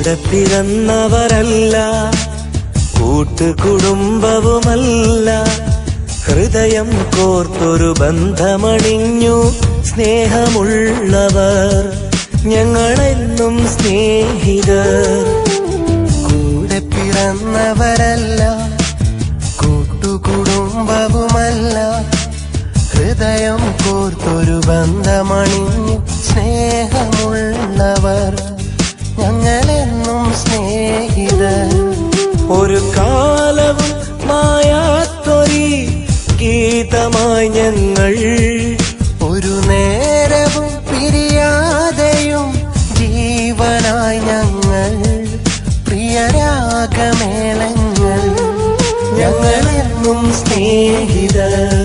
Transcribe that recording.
കൂടെ പിറന്നവരല്ല കൂട്ടുകുടുംബവുമല്ല. ഹൃദയം കോർത്തൊരു ബന്ധമണിഞ്ഞു സ്നേഹമുള്ളവർ ഞങ്ങളെന്നും സ്നേഹിതർ. കൂടെ പിറന്നവരല്ല കൂട്ടുകുടുംബവുമല്ല. ഹൃദയം കോർത്തൊരു ബന്ധമണിഞ്ഞു സ്നേഹമുള്ളവർ. ഒരു കാലവും മായാത്തൊരി ഗീതമായി ഞങ്ങൾ. ഒരു നേരവും പിരിയാതെയും ജീവനായി ഞങ്ങൾ. പ്രിയരാഗമേളങ്ങൾ ഞങ്ങളെന്നും സ്നേഹിതർ.